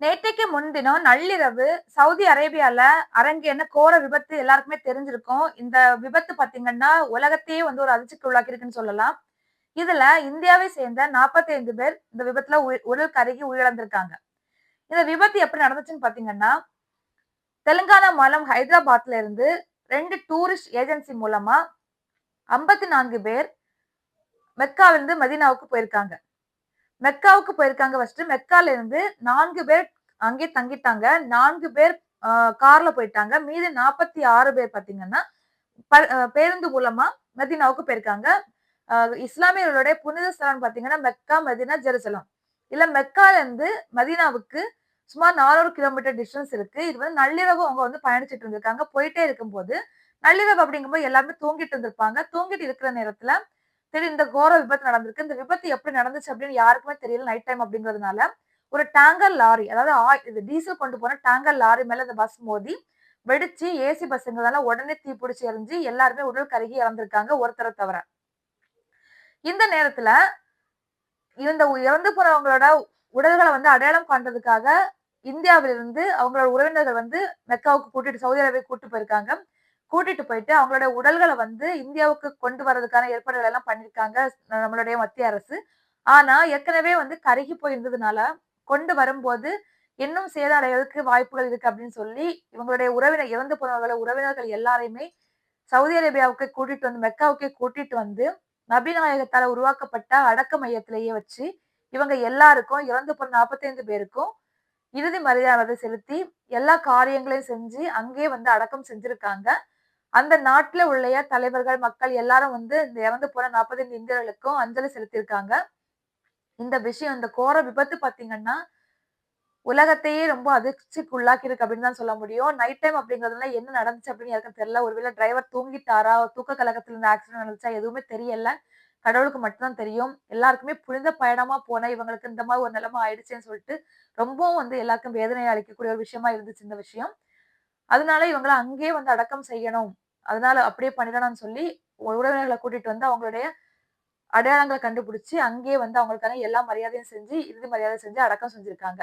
நேற்றைக்கு முன்தினம் நள்ளிரவு சவுதி அரேபியால அரங்கேன கோர விபத்து எல்லாருக்குமே தெரிஞ்சிருக்கும். இந்த விபத்து பாத்தீங்கன்னா உலகத்தையே வந்து ஒரு அதிர்ச்சிக்கு உள்ளாக்கியிருக்குன்னு சொல்லலாம். இதுல இந்தியாவை சேர்ந்த 45 பேர் இந்த விபத்துல உயி- உடல் கருகி உயிரிழந்திருக்காங்க. இந்த விபத்து எப்படி நடந்துச்சுன்னு பாத்தீங்கன்னா தெலுங்கானா மாநிலம் ஹைதராபாத்ல இருந்து ரெண்டு டூரிஸ்ட் ஏஜென்சி மூலமா 54 நான்கு பேர் மெக்காவிலிருந்து மதீனாவுக்கு போயிருக்காங்க. மெக்காவுக்கு போயிருக்காங்க ஃபர்ஸ்ட் மெக்கால இருந்து நான்கு பேர் அங்கே தங்கிட்டாங்க. நான்கு பேர் கார்ல போயிட்டாங்க. மீதி நாற்பத்தி ஆறு பேர் பாத்தீங்கன்னா ப- பேருந்து மூலமா மதீனாவுக்கு போயிருக்காங்க. இஸ்லாமியர்களுடைய புனித ஸ்தலம் பாத்தீங்கன்னா மெக்கா மதீனா ஜெருசலம். இல்ல மெக்கால இருந்து மதீனாவுக்கு சுமார் நானூறு கிலோமீட்டர் டிஸ்டன்ஸ் இருக்கு. இது வந்து நள்ளிரவு அவங்க வந்து பயணிச்சுட்டு இருந்திருக்காங்க. போயிட்டே இருக்கும்போது நள்ளிரவு அப்படிங்கும்போது எல்லாருமே தூங்கிட்டு இருந்திருப்பாங்க. தூங்கிட்டு இருக்கிற நேரத்துல சரி இந்த கோர விபத்து நடந்திருக்கு. இந்த விபத்து எப்படி நடந்துச்சு அப்படின்னு யாருக்குமே தெரியல நைட் டைம் அப்படிங்கிறதுனால. ஒரு டேங்கர் லாரி அதாவது இது டீசல் கொண்டு போன டேங்கர் லாரி மேல இந்த பஸ் மோதி வெடிச்சு ஏசி பஸ்ஸுங்களால உடனே தீப்பிடிச்சு எரிஞ்சு எல்லாருமே உடல் கருகி இறந்திருக்காங்க. ஒருத்தரை தவிர. இந்த நேரத்துல இந்த இறந்து போனவங்களோட உடல்களை வந்து அடையாளம் காண்றதுக்காக இந்தியாவிலிருந்து அவங்களோட உறவினர்கள் வந்து மெக்காவுக்கு கூட்டிட்டு சவுதி அரேபியா கூட்டிட்டு போயிருக்காங்க. கூட்டிட்டு போயிட்டு அவங்களோட உடல்களை வந்து இந்தியாவுக்கு கொண்டு வர்றதுக்கான ஏற்பாடுகள் எல்லாம் பண்ணியிருக்காங்க நம்மளுடைய மத்திய அரசு. ஆனா ஏற்கனவே வந்து கருகி போயிருந்ததுனால கொண்டு வரும்போது இன்னும் சேதம் அடைவதற்கு வாய்ப்புகள் இருக்கு அப்படின்னு சொல்லி இவங்களுடைய உறவினர் இறந்து போனவர்கள உறவினர்கள் எல்லாரையுமே சவுதி அரேபியாவுக்கு கூட்டிட்டு வந்து மெக்காவுக்கே கூட்டிட்டு வந்து நபிநாயகத்தால உருவாக்கப்பட்ட அடக்க மையத்திலேயே வச்சு இவங்க எல்லாருக்கும் இறந்து போன 45 பேருக்கும் இறுதி மரியாதை செலுத்தி எல்லா காரியங்களையும் செஞ்சு அங்கேயே வந்து அடக்கம் செஞ்சிருக்காங்க. அந்த நாட்டுல உள்ள தலைவர்கள் மக்கள் எல்லாரும் வந்து இந்த இறந்து போன 45 இந்தியர்களுக்கும் அஞ்சலி செலுத்தியிருக்காங்க. இந்த விஷயம் இந்த கோர விபத்து பாத்தீங்கன்னா உலகத்தையே ரொம்ப அதிர்ச்சிக்கு உள்ளாக்கியிருக்கு அப்படின்னு தான் சொல்ல முடியும். நைட் டைம் அப்படிங்கிறதுல என்ன நடந்துச்சு அப்படின்னு யாருக்கும் தெரியல. ஒருவேளை டிரைவர் தூங்கிட்டாரா? தூக்க கலக்கத்துல இந்த ஆக்சிடென்ட் நடந்துச்சா? எதுவுமே தெரியல. கடவுளுக்கு மட்டும்தான் தெரியும். எல்லாருக்குமே புனித பயணமா போன இவங்களுக்கு இந்த மாதிரி ஒரு நிலைமை ஆயிடுச்சுன்னு சொல்லிட்டு ரொம்பவும் வந்து எல்லாருக்கும் வேதனை அளிக்கக்கூடிய ஒரு விஷயமா இருந்துச்சு இந்த விஷயம். அதனால இவங்களை அங்கேயே வந்து அடக்கம் செய்யணும். அதனால அப்படியே பண்ணிடணும்னு சொல்லி உறவினர்களை கூட்டிட்டு வந்து அவங்களுடைய அடையாளங்களை கண்டுபிடிச்சு அங்கேயே வந்து அவங்களுக்கான எல்லா மரியாதையும் செஞ்சு இறுதி மரியாதை செஞ்சு அடக்கம் செஞ்சிருக்காங்க.